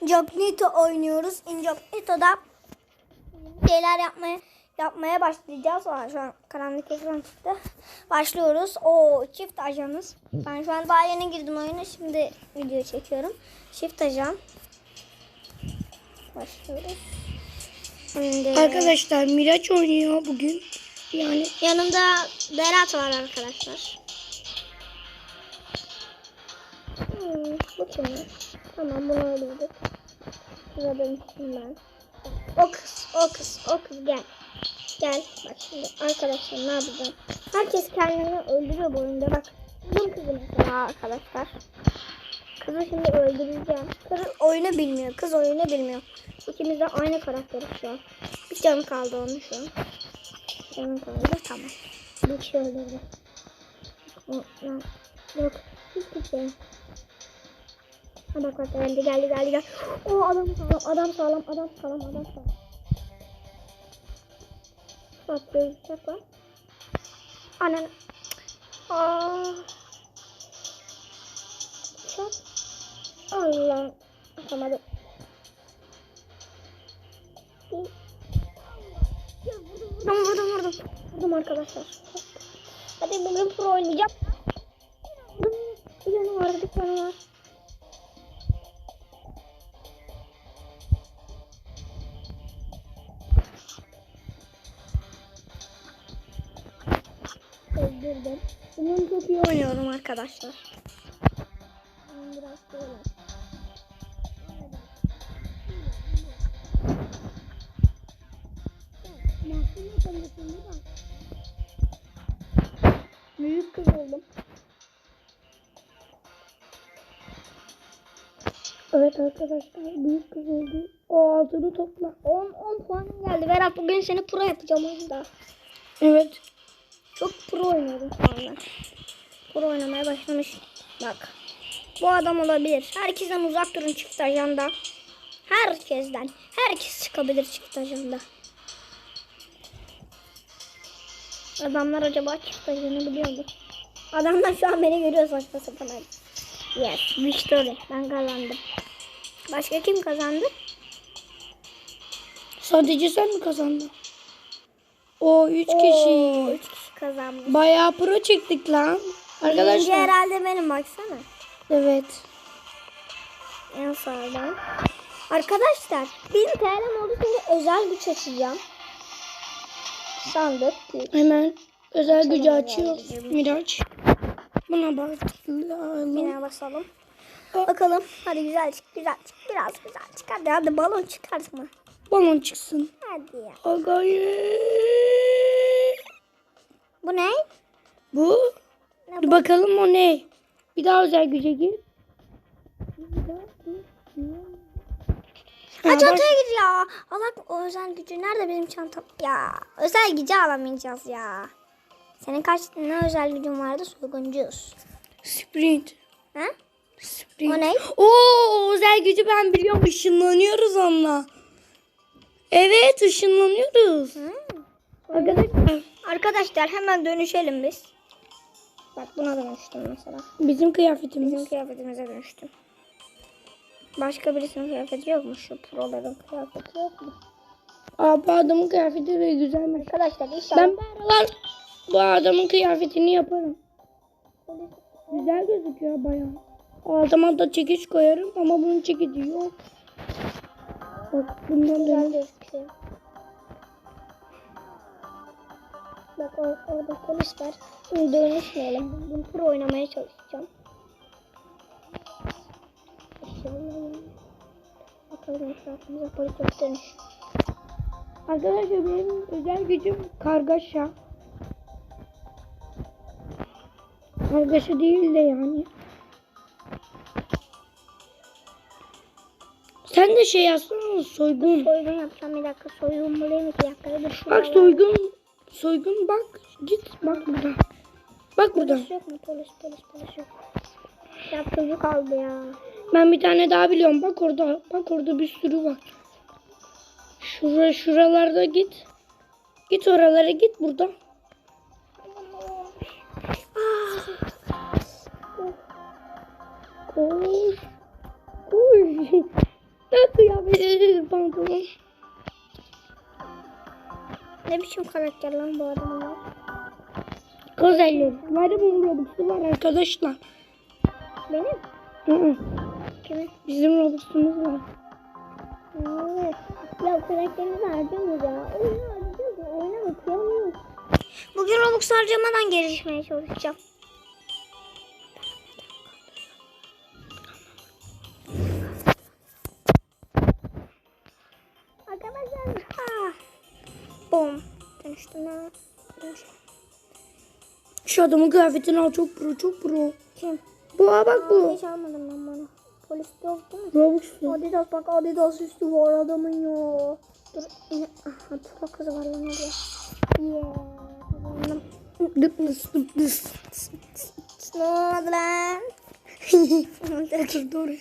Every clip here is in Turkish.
Incognito oynuyoruz. Incognito'da şeyler yapmaya yapmaya başlayacağız. Aa, şu an karanlık ekran çıktı. Başlıyoruz. O çift ajanız. Ben şu an daha yeni girdim oyuna. Şimdi video çekiyorum. Çift ajan. Başlıyoruz. Şimdi Arkadaşlar Miraç oynuyor bugün. Yani yanımda Berat var arkadaşlar. Hmm, bu kim? Tamam bunu öldürdük. Şurada dönüştüm ben. O kız, o kız, o kız gel. Gel. Bak şimdi arkadaşlar ne yapacağım? Herkes kendini öldürüyor bu oyunda. Bak buldum kızı mesela arkadaşlar. Kızı şimdi öldüreceğim. Kız oyunu bilmiyor. Kız oyunu bilmiyor. İkimiz de aynı karakteriz şu an. Bir canı kaldı onun şu an. Canı kaldı. Tamam. Bir kişi öldürdü. Yok. Hiçbir şey. Ha bak bak geldi geldi geldi geldi. O adam sağlam adam sağlam adam sağlam adam sağlam. Bak gözükecek var. Ananı. Aa. Çok. Allah. Atamadım. Vurdum vurdum vurdum. Vurdum arkadaşlar. Hadi bugün pro oynayacağım. Bir canı var bir canı var. Arkadaşlar. Biraz böyle. Büyük kız oldum. evet arkadaşlar büyük kız oldu. O altını topla. 10 10 puanım geldi. Berat bugün seni pro yapacağım oyunda. Evet. Çok pro oynuyorum şu anda. Pro oynamaya başlamış. Bak. Bu adam olabilir. Herkesten uzak durun çift ajanda. Herkesten. Herkes çıkabilir çift ajanda. Adamlar acaba çift ajanı biliyor mu? Adamlar şu an beni görüyor saçma sapan. Yes. Victory. Ben kazandım. Başka kim kazandı? Sadece sen mi kazandın? O üç Oo, kişi. üç kişi kazanmış. Bayağı pro çektik lan. Birinci Arkadaşlar. herhalde benim baksana. Evet. En sağdan. Arkadaşlar 1000 TL'm oldu şimdi özel güç açacağım. Sandık. Hemen özel gücü Tamam, açıyor özel gücü. Miraç. Buna bakalım. Yine basalım. Bakalım. Hadi güzel çık, güzel çık. Biraz güzel çık. Hadi hadi balon çıkartma. Balon çıksın. Hadi ya. Agayı. Bu ne? Bu. Dur bakalım o ne? Bir daha özel güce gir. Ha, çantaya gir ya. Allah o özel gücü nerede benim çantam? Ya özel gücü alamayacağız ya. Senin kaç ne özel gücün vardı? Soyguncuyuz. Sprint. Ha? Sprint. O ne? Oo özel gücü ben biliyorum. Işınlanıyoruz onunla. Evet ışınlanıyoruz. Arkadaşlar Arkadaşlar hemen dönüşelim biz. Bak buna dönüştüm mesela. bizim kıyafetimiz. Bizim kıyafetimize dönüştüm. Başka birisinin kıyafeti yok mu? Şu proların kıyafeti yok mu? Aa bu adamın kıyafeti de güzelmiş. Arkadaşlar inşallah. Ben bu aralar bu adamın kıyafetini yaparım. Güzel gözüküyor bayağı. Altıma da çekiç koyarım ama bunun çekici yok. Bak bundan güzel gözüküyor. Bak or orada polis var. Bunu dönüşmeyelim. Bunu pro oynamaya çalışacağım. Bakalım etrafımıza polis yok dönüş. Arkadaşlar benim özel gücüm kargaşa. Kargaşa değil de yani. Sen de şey yazsana soygun. Soygun yapacağım bir dakika. Soygun bulayım iki dakika. Dur şuraya. Bak soygun. Soygun bak. Git bak burada. Bak burada. Polis yok mu? Polis polis polis yok. Ya çocuk aldı ya. Ben bir tane daha biliyorum. Bak orada. Bak orada bir sürü var. Şura, şuralarda git. Git oralara git burada. Ne biçim karakter lan bu? Kız elleri. Maymunun Robux'u var arkadaşlar. Benim? Hı hı. Kimin? Bizim Robux'umuz var. Evet. Ya karakterimizi harcamıyoruz ya. Oyunu harcayacağız ya. Oyuna bakıyoruz. Bugün Robux harcamadan gelişmeye çalışacağım. Dönüştüm ha. Dönüştüm. Şu adamın kıyafetini al çok pro çok pro. Kim? Bu ha bak bu. Hiç almadım ben bunu. Polis yok değil mi? Robux'u. Adidas bak Adidas üstü var adamın ya. Dur aha pro kızı var lan orada. Yeah. kazandım. Dıp dıs dıp dıs. Ne oldu lan? Otur doğru.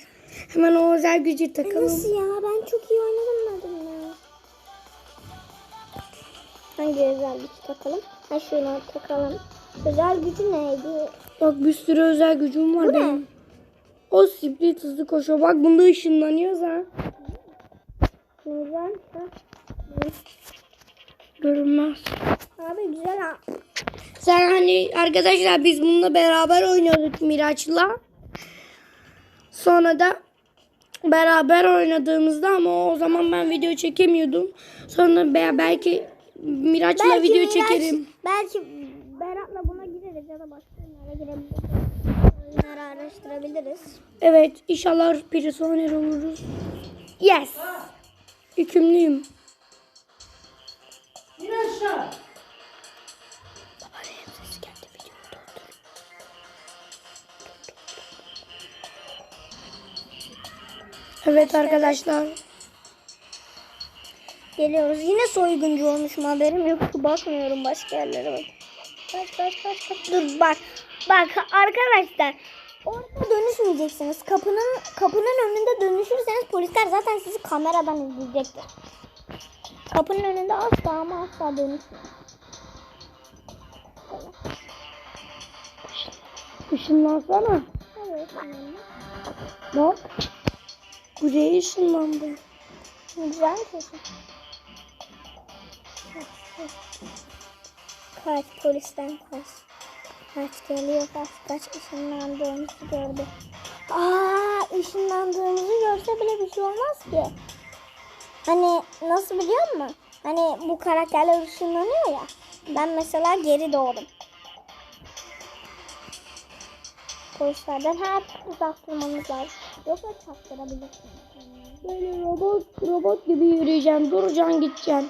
Hemen o özel gücü takalım. Nasıl ya? Ben çok iyi oynadım Hangi özel gücü takalım? Ha şunu takalım. Özel gücü neydi? Bak bir sürü özel gücüm var Bu ne? benim. O split hızlı koşuyor. Bak bunda ışınlanıyoruz ha. Ne. Ha? Görünmez. Abi güzel ha. Sen hani arkadaşlar biz bununla beraber oynuyorduk Miraç'la. Sonra da beraber oynadığımızda ama o zaman ben video çekemiyordum. Sonra be- belki Miraç'la video Miraç- çekerim. Belki Berat'la buna gireriz ya da başka oyunlara girebiliriz. Oyunları araştırabiliriz. Evet inşallah personel oluruz. Yes. Videoyu durdur. Evet arkadaşlar. Geliyoruz. Yine soyguncu olmuşum haberim yok. Bakmıyorum başka yerlere bak. Kaç kaç kaç kaç. Dur bak. Bak arkadaşlar. Orada dönüşmeyeceksiniz. Kapının kapının önünde dönüşürseniz polisler zaten sizi kameradan izleyecektir. Kapının önünde asla ama asla dönüşmeyin. Işınlansana. Evet. Bak. Buraya ışınlandı. Güzel sesin? Kaç polisten kaç. Kaç geliyor kaç kaç ışınlandığımızı gördü. Aa ışınlandığımızı görse bile bir şey olmaz ki. Hani nasıl biliyor musun? Hani bu karakterler ışınlanıyor ya. Ben mesela geri doğdum. Polislerden her uzak durmamız lazım. Yoksa çaktırabilirsiniz. Böyle robot robot gibi yürüyeceğim. Duracaksın gideceksin.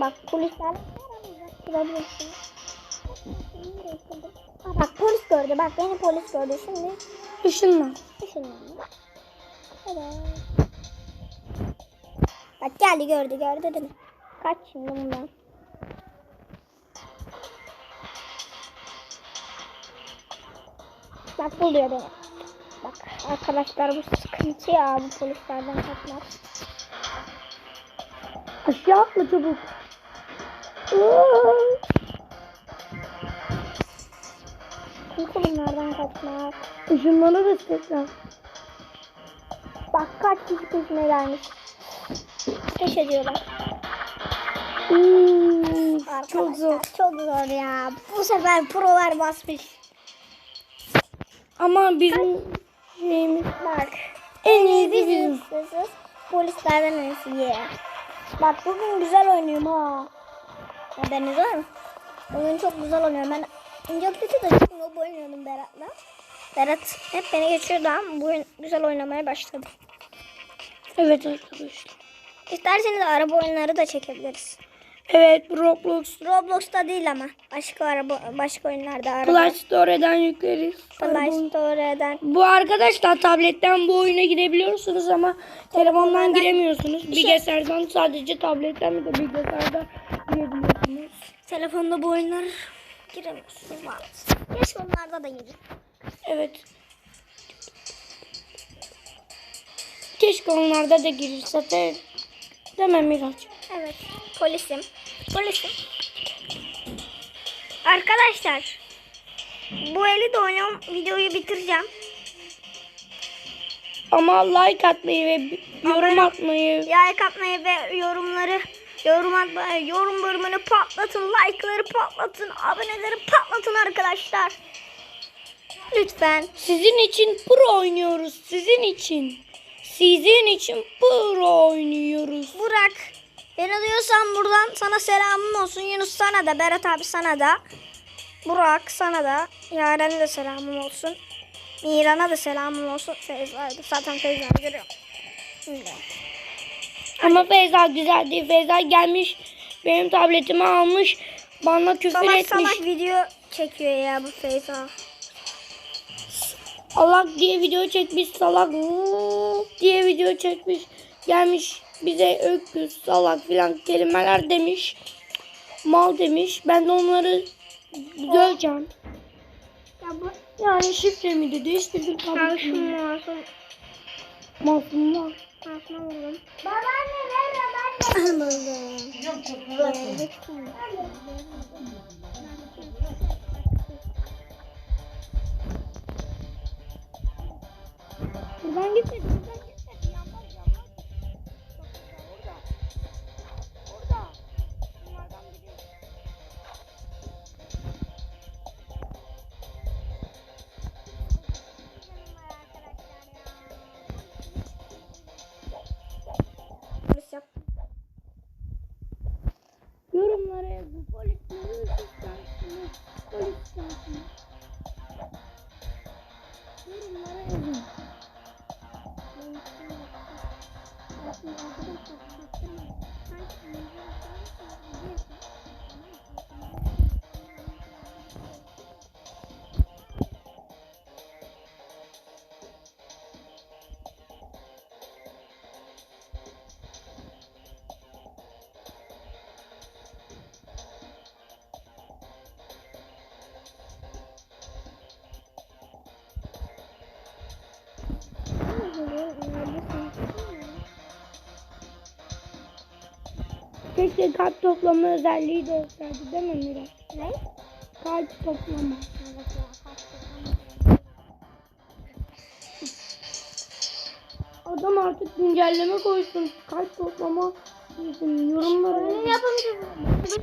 Bak polisler. Aa, bak polis gördü. Bak beni polis gördü. Şimdi Işınlan. ışınlandı. Evet. Bak geldi gördü gördü değil mi? Kaç şimdi bundan. Bak buluyor beni. Bak arkadaşlar bu sıkıntı ya bu polislerden kaçmak. Aşağı atla çabuk. Sıkıntı bunlardan kaçmak. Işınlanırız tekrar. Bak kaç kişi peşime gelmiş. Ateş ediyorlar. Hmm, çok zor. Çok zor ya. Bu sefer prolar basmış. Ama bizim şeyimiz Bak. en Biz bizim. Polislerden en iyisi. Bak bugün güzel oynuyorum ha. Haberiniz var mı? Bugün çok güzel oynuyorum. Ben kötü de çok noob oynuyordum Berat'la. Berat hep beni geçiyordu ama bugün güzel oynamaya başladım. Evet arkadaşlar. İsterseniz araba oyunları da çekebiliriz. Evet Roblox Roblox'ta değil ama başka araba başka oyunlarda araba. Play Store'dan yükleriz. Play Store'dan. Bu arkadaşlar tabletten bu oyuna girebiliyorsunuz ama telefondan giremiyorsunuz. Bilgisayardan sadece tabletten bir de bilgisayarda girebiliyorsunuz. Telefonda bu oyunlar giremiyorsunuz maalesef. Keşke onlarda da girin. Evet. Keşke onlarda da girirse de. Mi Miraç? Evet. Polisim. Polisim. Arkadaşlar bu eli de oynayalım. Videoyu bitireceğim. Ama like atmayı ve yorum atmayı. Like atmayı ve yorumları yorum atmayı, yorum bölümünü patlatın. Like'ları patlatın. Aboneleri patlatın arkadaşlar. Lütfen. Sizin için pro oynuyoruz. Sizin için. Sizin için pro oynuyoruz. Burak. Beni duyuyorsan buradan sana selamım olsun. Yunus sana da, Berat abi sana da. Burak sana da. Yaren'e de selamım olsun. Miran'a da selamım olsun. Feyza'ya da. Zaten Feyza'yı görüyorum. Şimdi. Ama Feyza güzel değil. Feyza gelmiş benim tabletimi almış. Bana küfür Salak etmiş. salak video çekiyor ya bu Feyza. Allah diye video çekmiş. Salak diye video çekmiş. Gelmiş bize öküz salak filan kelimeler demiş. Mal demiş. Ben de onları döveceğim. Ya bu Yani şifremi de değiştirdim tabii Karşım ki. masum. Masumlar. Masum oğlum. Babaanne ver babaanne. Buradan gitmedi. Buradan gitmedi. Yorumlara Keşke kalp toplama özelliği de olsaydı değil mi Miraç? Ne? Kalp toplama. Adam artık güncelleme koysun. Kalp toplama desin. Yorumlara Oyunun yapımcısı.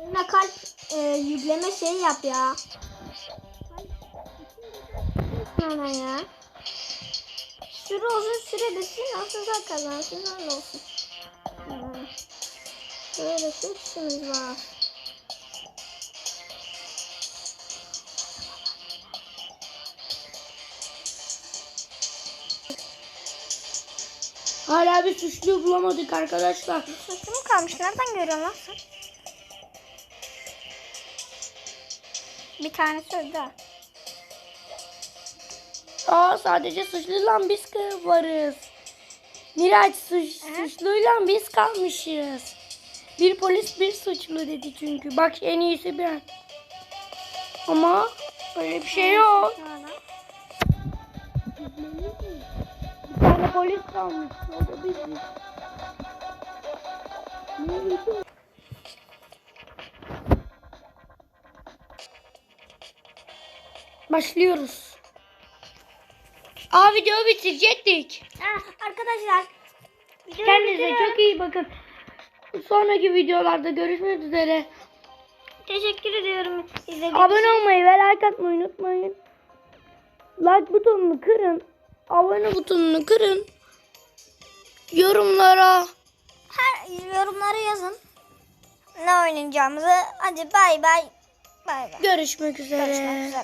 Oyuna kalp e, yükleme şey yap ya. Hemen ya. Süre uzun süre bitsin hafıza kazansın öyle olsun. Böyle seçimiz var. Hala bir suçluyu bulamadık arkadaşlar. Suçlu mu kalmış? Nereden görüyorsun lan sen? Bir tanesi öldü. Aa sadece suçluyla biz varız. Miraç suç, suçluyla biz kalmışız. Bir polis bir suçlu dedi çünkü. Bak en iyisi ben. Ama öyle bir şey yok. Bir tane polis kalmış. O da biziz. Ne Başlıyoruz. Aa videoyu bitirecektik. Ah, arkadaşlar. Kendinize çok iyi bakın. Sonraki videolarda görüşmek üzere. Teşekkür ediyorum izlediğiniz Abone olmayı ve like atmayı unutmayın. Like butonunu kırın. Abone butonunu kırın. Yorumlara Her yorumlara yazın. Ne oynayacağımızı. Hadi bay bay. Bay bay. görüşmek üzere. Görüşmek üzere.